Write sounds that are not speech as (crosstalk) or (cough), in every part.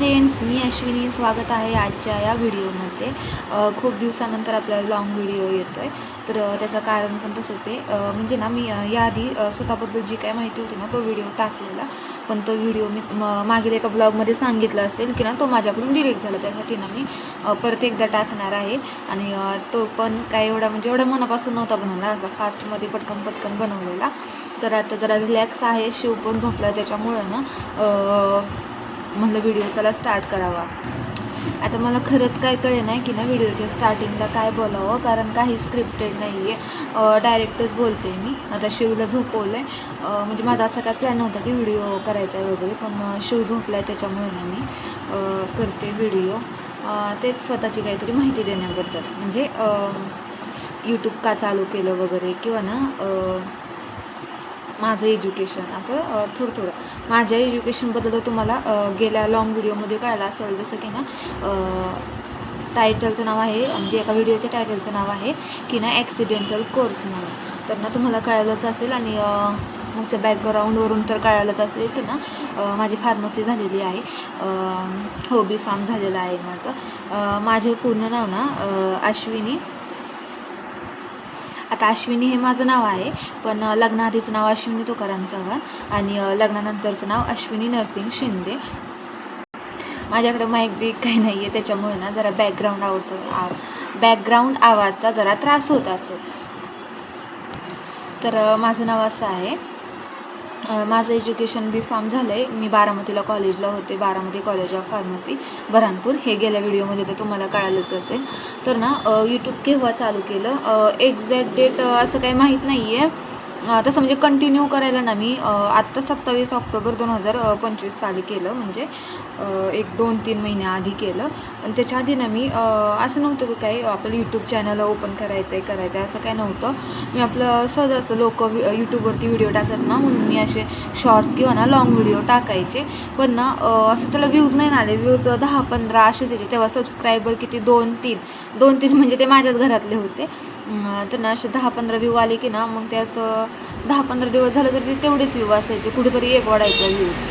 Friends मी अश्विनी स्वागत आहे आजच्या या व्हिडिओमध्ये. खूप दिवसानंतर आपल्याला लाँग व्हिडिओ येतो आहे तर त्याचं कारण पण तसंच आहे. म्हणजे ना मी याआधी स्वतःबद्दल जी काय माहिती होती ना तो व्हिडिओ टाकलेला. पण तो व्हिडिओ मी म- मागील एका ब्लॉगमध्ये सांगितला असेल की ना तो माझ्याकडून डिलीट झाला. त्यासाठी ना मी परत एकदा टाकणार आहे. आणि तो पण काय एवढा म्हणजे एवढा मनापासून नव्हता बनवला. असा फास्टमध्ये पटकन पटकन बनवलेला. तर आता जरा रिलॅक्स आहे. शिव पण झोपला त्याच्यामुळं ना म्हटलं म्हणलं व्हिडिओ चला स्टार्ट करावा. आता मला खरंच काय कळे नाही की ना व्हिडिओच्या स्टार्टिंगला काय बोलावं कारण काही स्क्रिप्टेड नाही आहे डायरेक्टच बोलते मी. आता शिवला झोपवलं आहे म्हणजे माझा असा काय प्लॅन होता की व्हिडिओ करायचा आहे वगैरे पण शिव झोपला आहे त्याच्यामुळे ना मी करते व्हिडिओ तेच स्वतःची काहीतरी माहिती देण्याबद्दल. म्हणजे यूट्यूब का चालू केलं वगैरे किंवा ना माझं एज्युकेशन असं थोडं थोडं माझ्या एज्युकेशनबद्दल तर तुम्हाला गेल्या लॉंग व्हिडिओमध्ये कळायला असेल. जसं की ना टायटलचं नाव आहे म्हणजे एका व्हिडिओच्या टायटलचं नाव आहे की ना ॲक्सिडेंटल कोर्स म्हणून. तर ना तुम्हाला कळायलाच असेल आणि मग त्या बॅकग्राऊंडवरून तर कळायलाच असेल की ना माझी फार्मसी झालेली आहे. हो बी फार्म झालेलं आहे माझं. माझे पूर्ण नाव ना अ, अश्विनी आता अश्विनी हे माझं नाव आहे पण लग्नाआधीचं नाव अश्विनी तुकाराम चव्हाण आणि लग्नानंतरचं नाव अश्विनी नरसिंग शिंदे. माझ्याकडे माईक बी काही नाही आहे त्याच्यामुळे ना जरा बॅकग्राऊंड आवाजचा बॅकग्राऊंड आवाजचा जरा त्रास होत असेल. तर माझं नाव असं आहे माझं एज्युकेशन बी फार्म झालं आहे मी बारामतीला कॉलेजला होते. Baramati college of pharmacy Barhanpur हे गेल्या व्हिडिओमध्ये तर तुम्हाला कळालंच असेल. तर ना यूट्यूब केव्हा चालू केलं? एक्झॅक्ट डेट असं काही माहीत नाही आहे तसं म्हणजे कंटिन्यू करायला ना मी आत्ता सत्तावीस ऑक्टोबर दोन हजार पंचवीस साली केलं म्हणजे एक दोन तीन महिन्याआधी केलं. पण त्याच्या आधी ना मी असं नव्हतं की काही आपलं यूट्यूब चॅनल ओपन करायचं आहे करायचं आहे असं काय नव्हतं. मी आपलं सहज असं लोक यूट्यूबवरती व्हिडिओ टाकत ना म्हणून मी असे शॉर्ट्स किंवा ना लॉंग व्हिडिओ टाकायचे. पण ना असं त्याला व्ह्यूज नाही ना आले. व्ह्यूज दहा पंधरा असेच यायचे. तेव्हा सबस्क्रायबर किती? दोन तीन. दोन तीन म्हणजे ते माझ्याच घरातले होते. त्यांना असे दहा पंधरा व्ह्यू आले की ना मग ते असं दहा पंधरा दिवस झालं तर ते तेवढेच व्ह्यू असायचे कुठेतरी एक वाढायचा व्ह्यूज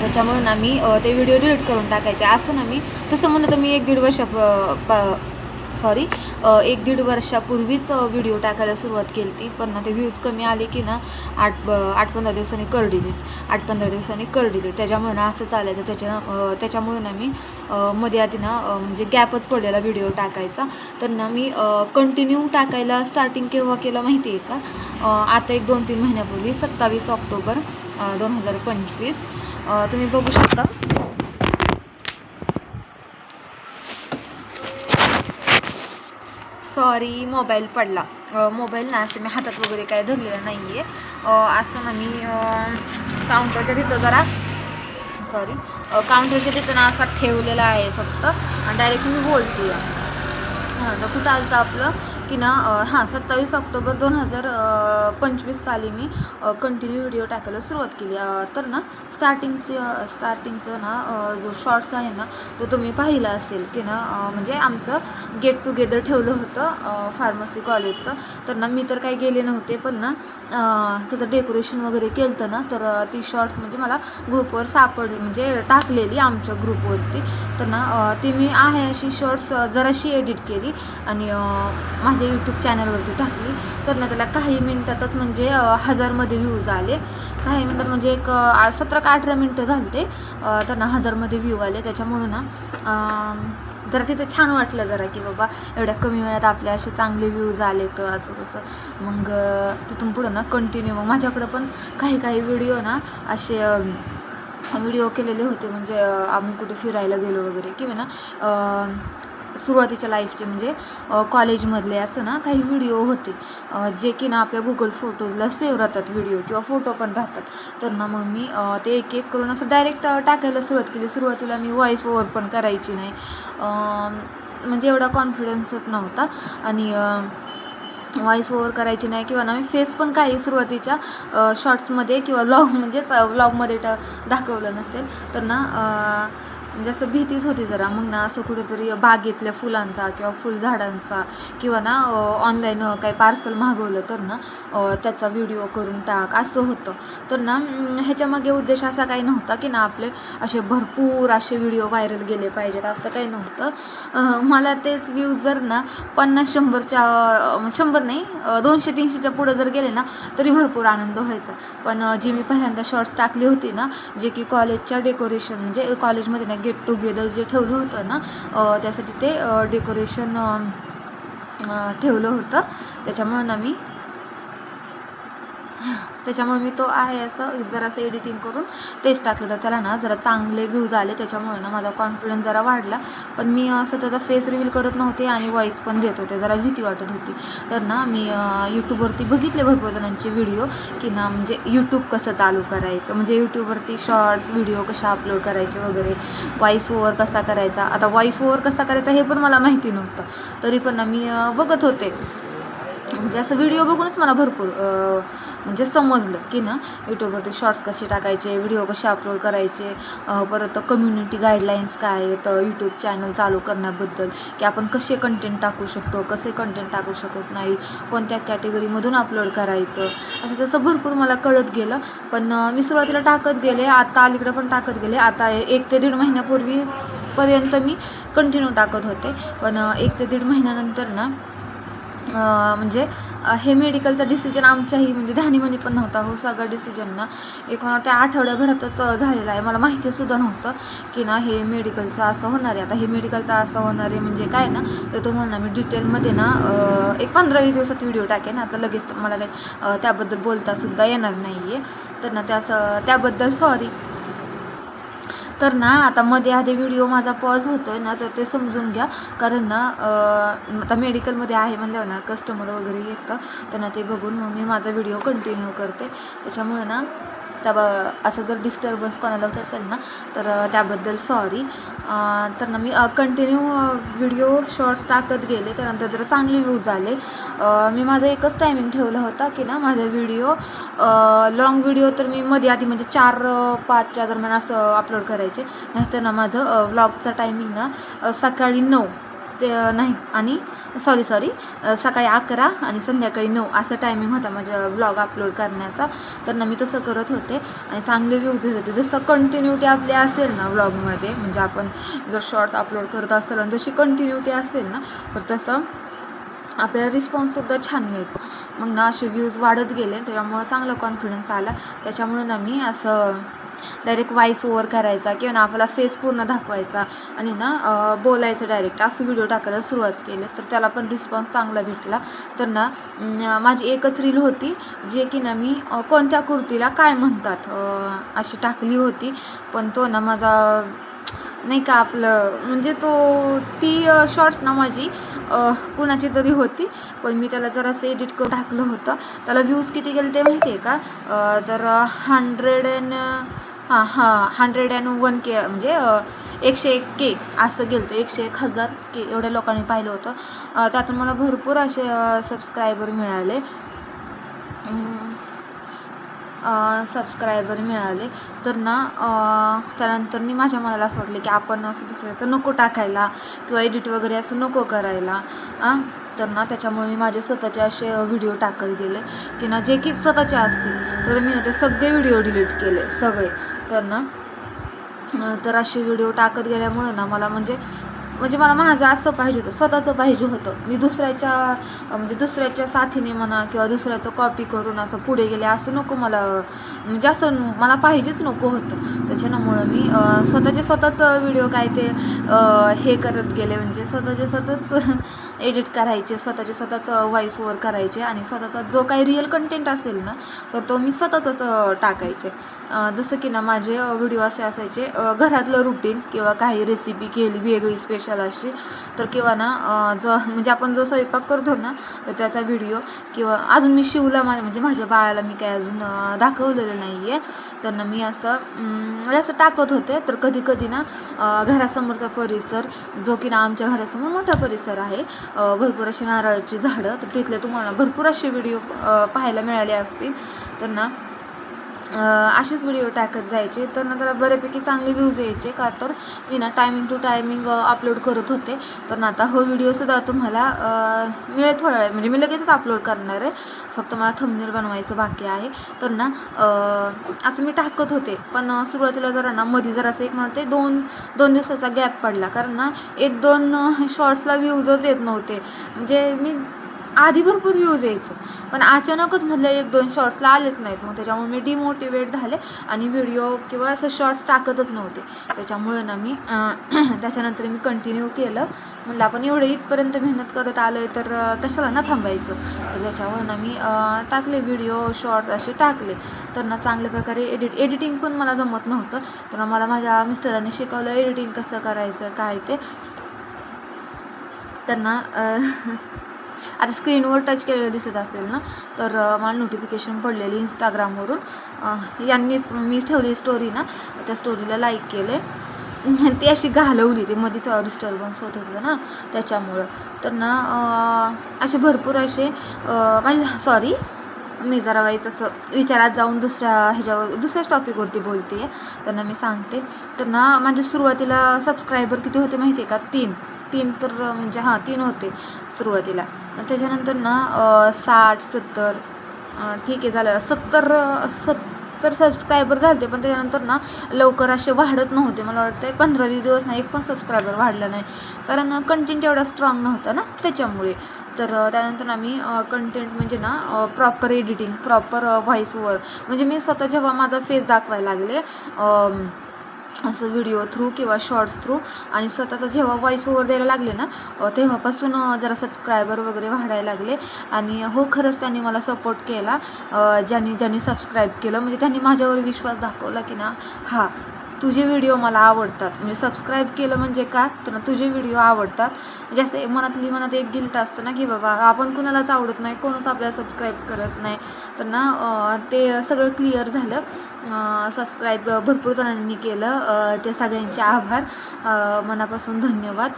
त्याच्यामुळे ना मी ते व्हिडिओ डिलीट करून टाकायचे. असं ना मी तसं म्हणलं तर मी एक दीड वर्षा सॉरी एक दीड वर्षापूर्वीच व्हिडिओ टाकायला सुरुवात केली ती पण ना ते व्ह्यूज कमी आले की ना आठ आठ पंधरा दिवसांनी कर डिलीट आठ पंधरा दिवसांनी कर डिलीट त्याच्यामुळे ना असं चालायचं. त्याच्या त्याच्यामुळे ना मी मध्ये आधी ना म्हणजे गॅपच पडलेला व्हिडिओ टाकायचा. तर ना मी कंटिन्यू टाकायला स्टार्टिंग केव्हा केलं माहिती आहे का? आता एक दोन तीन महिन्यापूर्वी सत्तावीस ऑक्टोबर दोन हजार पंचवीस. तुम्ही बघू शकता. सॉरी मोबाईल पडला. मोबाईल ना असं मी हातात वगैरे काय धरलेलं नाही आहे असं ना मी काउंटरच्या तिथं जरा सॉरी काउंटरच्या तिथं ना असा ठेवलेला आहे फक्त. आणि डायरेक्ट मी बोलते हां तर कुठं आलं आपलं? की ना हां सत्तावीस ऑक्टोबर दोन हजार पंचवीस साली मी कंटिन्यू व्हिडिओ टाकायला सुरुवात केली. तर ना स्टार्टिंगचं स्टार्टिंगचं ना जो शॉर्ट्स आहे ना तो तुम्ही पाहिला असेल की ना म्हणजे आमचं गेट टुगेदर ठेवलं होतं फार्मसी कॉलेजचं तर ना मी तर काही गेले नव्हते पण ना त्याचं डेकोरेशन वगैरे केलं होतं ना तर ती शॉर्ट्स म्हणजे मला ग्रुपवर सापडली म्हणजे टाकलेली आमच्या ग्रुपवरती तर ना ती मी आहे अशी शॉर्ट्स जराशी एडिट केली आणि माझ्या माझ्या यूट्यूब चॅनलवरती टाकली. तर ना त्याला काही मिनटातच म्हणजे हजारमध्ये व्ह्यूज आले. काही मिनटात म्हणजे एक सतरा का अठरा मिनटं झाले तर ना हजारमध्ये व्ह्यू आले. त्याच्यामुळं ना जरा तिथे छान वाटलं जरा की बाबा एवढ्या कमी वेळात आपले असे चांगले व्ह्यूज आले तर असं तसं. मग तिथून पुढं ना कंटिन्यू मग माझ्याकडं पण काही काही व्हिडिओ ना असे व्हिडिओ केलेले होते. म्हणजे आम्ही कुठे फिरायला गेलो वगैरे किंवा ना सुरुवातीच्या लाईफचे म्हणजे कॉलेजमधले असं ना काही व्हिडिओ होते. जे की ना आपल्या गुगल फोटोजला सेव्ह राहतात व्हिडिओ किंवा फोटो पण राहतात. तर ना मग मी ते एक एक करून असं डायरेक्ट टाकायला सुरुवात केली. सुरुवातीला मी व्हॉइस ओवर पण करायची नाही. म्हणजे एवढा कॉन्फिडन्सच नव्हता. आणि व्हॉइस ओवर करायची नाही किंवा ना मी फेस पण काही सुरुवातीच्या शॉर्ट्समध्ये किंवा व्लॉग (laughs) म्हणजेच व्लॉगमध्ये ट दाखवलं नसेल. तर ना म्हणजे असं भीतीच होती जरा. मग ना असं कुठेतरी बागेतल्या फुलांचा किंवा फुलझाडांचा किंवा ना ऑनलाईन काही पार्सल मागवलं तर ना त्याचा व्हिडिओ करून टाक. असं होतं. तर ना ह्याच्यामागे उद्देश असा काही नव्हता की ना आपले असे भरपूर असे व्हिडिओ व्हायरल गेले पाहिजेत असं काही नव्हतं. मला तेच व्ह्यूज जर ना पन्नास शंभरच्या शंभर नाही दोनशे तीनशेच्या पुढं जर गेले ना तरी भरपूर आनंद व्हायचा. पण जी मी पहिल्यांदा शॉर्ट्स टाकली होती ना जे की कॉलेजच्या डेकोरेशन म्हणजे कॉलेजमध्ये ना गेट टुगेदर जे ठेवलं होतं ना त्यासाठी ते डेकोरेशन ठेवलं होतं. त्याच्यामुळं ना मी त्याच्यामुळे मी तो आहे असं जरासं एडिटिंग करून तेच टाकलं. तर त्याला ना जरा चांगले व्ह्यूज आले त्याच्यामुळे ना माझा कॉन्फिडन्स जरा वाढला. पण मी असं त्याचा फेस रिव्हील करत नव्हते आणि व्हॉईस पण देत होते जरा भीती वाटत होती. तर ना मी यूट्यूबवरती बघितले भरपूर जणांचे व्हिडिओ की ना म्हणजे यूट्यूब कसं चालू करायचं म्हणजे यूट्यूबवरती शॉर्ट्स व्हिडिओ कशा अपलोड करायचे वगैरे वॉईस ओवर कसा करायचा. आता वॉईस ओवर कसा करायचा हे पण मला माहिती नव्हतं. तरी पण ना मी बघत होते. म्हणजे असं व्हिडिओ बघूनच मला भरपूर म्हणजे समजलं की ना यूट्यूबवरती शॉर्ट्स कसे टाकायचे व्हिडिओ कसे अपलोड करायचे परत कम्युनिटी गाईडलाईन्स काय आहेत यूट्यूब चॅनल चालू करण्याबद्दल की आपण कसे कंटेंट टाकू शकतो कसे कंटेंट टाकू शकत नाही कोणत्या कॅटेगरीमधून अपलोड करायचं असं तसं भरपूर मला कळत गेलं. पण मी सुरुवातीला टाकत गेले आता अलीकडे पण टाकत गेले. आता एक ते दीड महिन्यापूर्वी पर्यंत मी कंटिन्यू टाकत होते. पण एक ते दीड महिन्यानंतर ना म्हणजे हे मेडिकलचा डिसिजन आमच्याही म्हणजे ध्यानीमनी पण नव्हता. हो सगळा डिसिजन ना. एक मला त्या आठवड्याभरातच झालेलं झालेला आहे. मला माहितीसुद्धा नव्हतं की ना हे मेडिकलचं असं होणार आहे. आता हे मेडिकलचं असं होणार आहे म्हणजे काय ना तर तुम्हाला ना मी डिटेलमध्ये ना एक पंधरावीस दिवसात व्हिडिओ टाकेन. आता लगेच मला काही त्याबद्दल बोलतासुद्धा येणार नाही आहे तर ना त्या त्याबद्दल सॉरी तर ना आता मध्ये आधी व्हिडिओ माझा पॉज होतो आहे ना तर ते समजून घ्या. कारण ना आता मेडिकलमध्ये आहे म्हणल्यावर ना कस्टमर वगैरे येतं. तर ना ते बघून मग मी माझा व्हिडिओ कंटिन्यू करते. त्याच्यामुळे ना त्या ब असं जर डिस्टर्बन्स कोणाला होत असेल ना तर त्याबद्दल सॉरी तर ना मी कंटिन्यू व्हिडिओ शॉर्ट्स टाकत गेले त्यानंतर जरा चांगले व्ह्यूज आले. मी माझा एकच टायमिंग ठेवला होता की ना माझा व्हिडिओ लॉंग व्हिडिओ तर मी मध्ये आधी म्हणजे चार पाचच्या दरम्यान असं अपलोड करायचे. नाहीतर ना माझं व्लॉगचा टायमिंग ना सकाळी नऊ. ते नाही आणि सॉरी सॉरी सकाळी अकरा आणि संध्याकाळी नऊ असं टायमिंग होता माझ्या व्लॉग अपलोड करण्याचा. तर ना मी तसं करत होते आणि चांगले व्ह्यूज येत होते. जसं कंटिन्युटी आपली असेल ना व्लॉगमध्ये म्हणजे आपण जर शॉर्ट्स अपलोड करत असेल आणि जशी कंटिन्युटी असेल ना तर तसं आपल्याला रिस्पॉन्ससुद्धा छान मिळतो. मग ना असे व्ह्यूज वाढत गेले त्याच्यामुळं चांगला कॉन्फिडन्स आला. त्याच्यामुळे ना मी असं डायरेक्ट वॉईस ओवर करायचा किंवा ना आपला फेस पूर्ण दाखवायचा. आणि ना बोलायचं डायरेक्ट असं व्हिडिओ टाकायला सुरुवात केली तर त्याला पण रिस्पॉन्स चांगला भेटला. तर ना माझी एकच रील होती जे की ना मी कोणत्या कुर्तीला काय म्हणतात अशी टाकली होती. पण तो ना माझा नाही का आपलं म्हणजे तो ती शॉर्ट्स ना माझी कुणाची तरी होती. पण मी त्याला जरासं एडिट करून टाकलं होतं. त्याला व्ह्यूज किती गेले ते माहिती आहे का तर हंड्रेड अँड हां हां हंड्रेड अँड वन के म्हणजे एकशे एक के असं गेलं होतं एकशे एक हजार के एवढ्या लोकांनी पाहिलं होतं. त्यातून मला भरपूर असे सबस्क्रायबर मिळाले. सबस्क्रायबर मिळाले. तर ना त्यानंतर मी माझ्या मनाला असं वाटलं की आपण असं दुसऱ्याचं नको टाकायला किंवा एडिट वगैरे असं नको करायला. तर ना त्याच्यामुळे मी माझे स्वतःचे असे व्हिडिओ टाकत गेले. की ना जे की स्वतःचे असतील तर मी ना ते सगळे व्हिडिओ डिलीट केले सगळे. तर ना तर असे व्हिडिओ टाकत गेल्यामुळं ना मला म्हणजे म्हणजे मला माझं असं पाहिजे होतं स्वतःचं पाहिजे होतं. मी दुसऱ्याच्या म्हणजे दुसऱ्याच्या साथीने म्हणा किंवा दुसऱ्याचं कॉपी करून असं पुढे गेले असं नको मला म्हणजे असं मला पाहिजेच नको होतं. त्याच्यामुळं मी स्वतःचे स्वतःचं व्हिडिओ काय ते हे करत गेले. म्हणजे स्वतःचे स्वतःच एडिट करायचे स्वतःचे स्वतःच व्हॉईस ओवर करायचे आणि स्वतःचा जो काही रिअल कंटेंट असेल ना तर तो मी स्वतःचाच टाकायचे. जसं की ना माझे व्हिडिओ असे असायचे घरातलं रुटीन किंवा काही रेसिपी केली वेगळी स्पेशल अशी तर किंवा ना जो म्हणजे आपण जो स्वयंपाक करतो ना तर त्याचा व्हिडिओ किंवा अजून मी शिवला माझ्या म्हणजे माझ्या बाळाला मी काय अजून दाखवलेलं नाही आहे तर ना मी असं असं टाकत होते. तर कधी कधी ना घरासमोरचा परिसर जो की ना आमच्या घरासमोर मोठा परिसर आहे भरपूर अशी नारळाची झाडं तर तिथले तुम्हाला भरपूर असे व्हिडिओ पाहायला मिळाले असतील. तर ना असेच व्हिडिओ टाकत जायचे. तर नंतर बऱ्यापैकी चांगले व्ह्यूज यायचे. का तर मी ना टायमिंग टू टायमिंग अपलोड करत होते. तर ना आता हो व्हिडिओसुद्धा तुम्हाला मिळेल थोड्या म्हणजे मी लगेचच अपलोड करणार आहे. फक्त मला थंबनेल बनवायचं बाकी आहे. तर ना असं मी टाकत होते. पण सुरुवातीला जरा ना मध्ये जरा असं एक म्हणते दोन दोन दिवसाचा गॅप पडला. कारण ना एक दोन शॉर्ट्सला व्ह्यूजच येत नव्हते. म्हणजे मी आधी भरपूर व्ह्यूज यायचे. पण अचानकच म्हटलं एक दोन शॉर्ट्सला आलेच नाहीत. मग त्याच्यामुळे मी डिमोटिवेट झाले आणि व्हिडिओ किंवा असं शॉर्ट्स टाकतच नव्हते. त्याच्यामुळे ना मी (clears throat) त्याच्यानंतर मी कंटिन्यू केलं. म्हणलं आपण एवढं इथपर्यंत मेहनत करत आलो आहे तर कशाला ना थांबायचं? तर त्याच्यावर ना मी टाकले व्हिडिओ शॉर्ट्स असे टाकले. तर ना चांगल्या प्रकारे एडिट एडिटिंग पण मला जमत नव्हतं. तर मला माझ्या मिस्टरांनी शिकवलं एडिटिंग कसं करायचं? काय ते? त्यांना (laughs) आता स्क्रीनवर टच केलेलं दिसत असेल ना तर मला नोटिफिकेशन पडलेली इंस्टाग्रामवरून यांनीच मी ठेवली स्टोरी ना त्या स्टोरीला लाईक केले. ती अशी घालवली ते मध्येच डिस्टर्बन्स होत होतं ना त्याच्यामुळं. तर ना असे भरपूर असे माझे सॉरी मी जरा वाईच असं विचारात जाऊन दुसऱ्या ह्याच्यावर दुसऱ्याच टॉपिकवरती बोलते आहे त्यांना मी सांगते. तर ना माझ्या सुरुवातीला सबस्क्रायबर किती होते माहिती आहे का? तीन. तीन तर म्हणजे हां तीन होते सुरुवातीला. त्याच्यानंतर ना साठ सत्तर ठीक आहे झालं. सत्तर सत्तर सबस्क्रायबर झाले पण त्याच्यानंतर ना लवकर असे वाढत नव्हते. मला वाटतं पंधरा वीस दिवस नाही एक पण सबस्क्रायबर वाढला नाही. कारण कंटेंट एवढा स्ट्रॉंग नव्हता ना त्याच्यामुळे. तर त्यानंतर आम्ही कंटेंट म्हणजे ना प्रॉपर एडिटिंग प्रॉपर व्हॉईसवर म्हणजे मी स्वतः जेव्हा माझा फेस दाखवायला लागले असं व्हिडिओ थ्रू किंवा शॉर्ट्स थ्रू आणि स्वतःचा जेव्हा व्हॉइस ओवर द्यायला लागले ना तेव्हापासून जरा सबस्क्रायबर वगैरे वाढायला लागले. आणि हो खरंच त्यांनी मला सपोर्ट केला. ज्यांनी ज्यांनी सबस्क्राईब केलं म्हणजे त्यांनी माझ्यावर विश्वास दाखवला की ना हा तुझे व्हिडिओ मला आवडतात. म्हणजे सबस्क्राईब केलं म्हणजे का? तर तुझे व्हिडिओ आवडतात. म्हणजे असं मनातली मनात एक गिल्ट असतं ना की बाबा आपण कुणालाच आवडत नाही कोणच आपल्याला सबस्क्राईब करत नाही. तर ना ते सगळं क्लिअर झालं. सबस्क्राईब भरपूर जणांनी केलं. त्या ते सगळ्यांचे आभार. मनापासून धन्यवाद.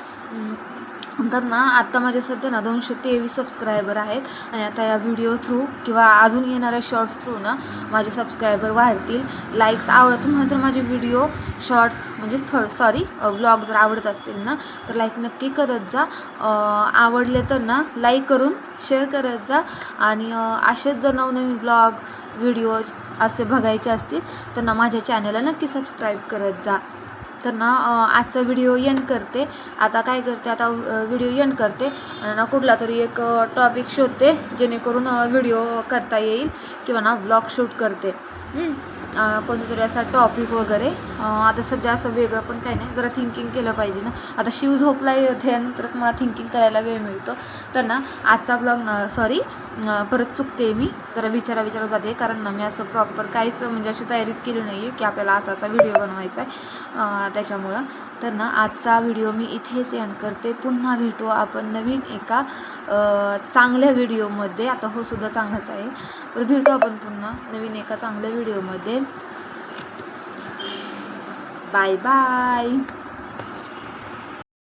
तर ना आत्ता माझे सध्या ना दोनशे तेवीस सबस्क्रायबर आहेत आणि आता या व्हिडिओ थ्रू किंवा अजून येणाऱ्या शॉर्ट्स थ्रू ना माझे सबस्क्रायबर वाढतील. लाईक्स आवडत तुम्हाला जर माझे व्हिडिओ शॉर्ट्स म्हणजे थर्ड सॉरी व्लॉग जर आवडत असतील ना तर लाईक नक्की करत जा. आवडले तर ना लाईक करून शेअर करत जा. आणि असेच जर नवनवीन ब्लॉग व्हिडिओज असे बघायचे असतील तर ना माझ्या चॅनलला नक्की सबस्क्राईब करत जा. तर ना आजचा व्हिडिओ एंड करते. आता काय करते आता व्हिडिओ एंड करते. आणि ना कुठला तरी एक टॉपिक शोधते जेणेकरून व्हिडिओ करता येईल किंवा ना ब्लॉग शूट करते. हं? कोणतं तरी असा टॉपिक वगैरे. आता सध्या असं वेगळं पण काही नाही. जरा थिंकिंग केलं पाहिजे ना. आता शिव झोपला त्यानंतरच मला थिंकिंग करायला वेळ मिळतो. तर ना आजचा ब्लॉग सॉरी परत चुकते मी. जरा विचारा विचारा जाते कारण ना मी असं प्रॉपर काहीच म्हणजे अशी तयारीच केली नाही आहे की आपल्याला असा असा व्हिडिओ बनवायचा आहे त्याच्यामुळं. तर ना आजचा व्हिडिओ मी इथेच एंड करते. पुन्हा भेटू आपण नवीन एका चांगल्या व्हिडिओमध्ये आता हो सुद्धा चांगलाच आहे. तर भेटू आपण पुन्हा नवीन एका चांगल्या व्हिडिओमध्ये বাই বাই